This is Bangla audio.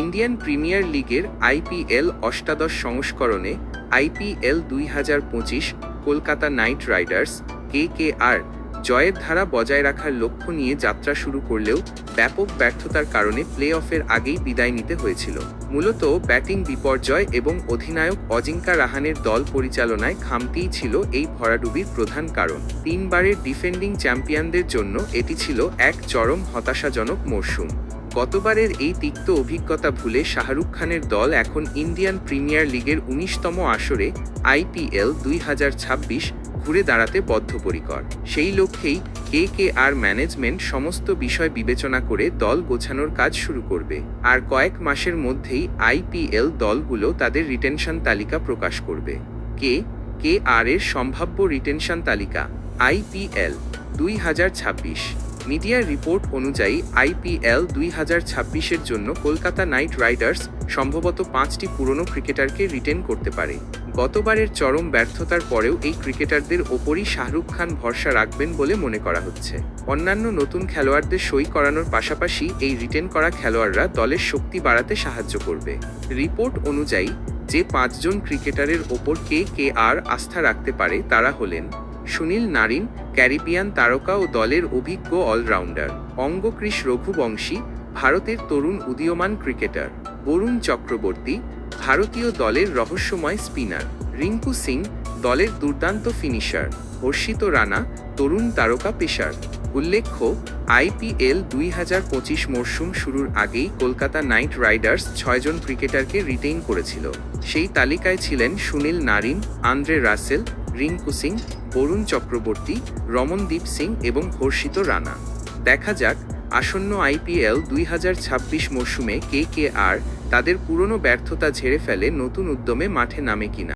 ইন্ডিয়ান প্রিমিয়ার লিগের আইপিএল অষ্টাদশ সংস্করণে আইপিএল দুই হাজার পঁচিশ Kolkata Knight Riders K K R জয়ের ধারা বজায় রাখার লক্ষ্য নিয়ে যাত্রা শুরু করলেও ব্যাপক ব্যর্থতার কারণে প্লে অফের আগেই বিদায় নিতে হয়েছিল। মূলত ব্যাটিং বিপর্যয় এবং অধিনায়ক অজিঙ্কা রাহানের দল পরিচালনায় খামতিই ছিল এই ভরাডুবির প্রধান কারণ। তিনবারের ডিফেন্ডিং চ্যাম্পিয়নদের জন্য এটি ছিল এক চরম হতাশাজনক মরশুম। গতবারের এই তিক্ত অভিজ্ঞতা ভুলে শাহরুখ খানের দল এখন ইন্ডিয়ান প্রিমিয়ার লিগের উনিশতম আসরে আইপিএল দুই হাজার ছাব্বিশ ঘুরে দাঁড়াতে বদ্ধপরিকর। সেই লক্ষ্যেই কে কে আর ম্যানেজমেন্ট সমস্ত বিষয় বিবেচনা করে দল গোছানোর কাজ শুরু করবে। আর কয়েক মাসের মধ্যেই আইপিএল দলগুলো তাদের রিটেনশন তালিকা প্রকাশ করবে। কে? কে আর এর সম্ভাব্য রিটেনশন তালিকা, আইপিএল দুই হাজার ছাব্বিশ। মিডিয়ার রিপোর্ট অনুযায়ী আইপিএল দুই হাজার ছাব্বিশের জন্য কলকাতা নাইট রাইডার্স সম্ভবত পাঁচটি পুরনো ক্রিকেটারকে রিটেন করতে পারে। গতবারের চরম ব্যর্থতার পরেও এই ক্রিকেটারদের ওপরই শাহরুখ খান ভরসা রাখবেন বলে মনে করা হচ্ছে। অন্যান্য নতুন খেলোয়াড়দের সই করানোর পাশাপাশি এই রিটেন করা খেলোয়াড়রা দলের শক্তি বাড়াতে সাহায্য করবে। রিপোর্ট অনুযায়ী যে পাঁচজন ক্রিকেটারের ওপর কে কে আর আস্থা রাখতে পারে তারা হলেন সুনীল নারিন, ক্যারিবিয়ান তারকা ও দলের অভিজ্ঞ অলরাউন্ডার। অঙ্গকৃষ রঘুবংশী, ভারতের তরুণ উদীয়মান ক্রিকেটার। বরুণ চক্রবর্তী, ভারতীয় দলের রহস্যময় স্পিনার। রিঙ্কু সিং, দলের দুর্দান্ত ফিনিশার। হর্ষিত রানা, তরুণ তারকা পেশার উল্লেখ্য, আইপিএল দুই হাজার পঁচিশ মরশুম শুরুর আগেই কলকাতা নাইট রাইডার্স ছয়জন ক্রিকেটারকে রিটেইন করেছিল। সেই তালিকায় ছিলেন Sunil Narine, Andre Russell Rinku Singh Varun Chakravarthy, Ramandeep Singh এবং হর্ষিত রানা। দেখা যাক, আসন্ন আইপিএল দুই হাজার ছাব্বিশ মরশুমে কে কে আর তাদের পুরনো ব্যর্থতা ঝেড়ে ফেলে নতুন উদ্যমে মাঠে নামে কিনা।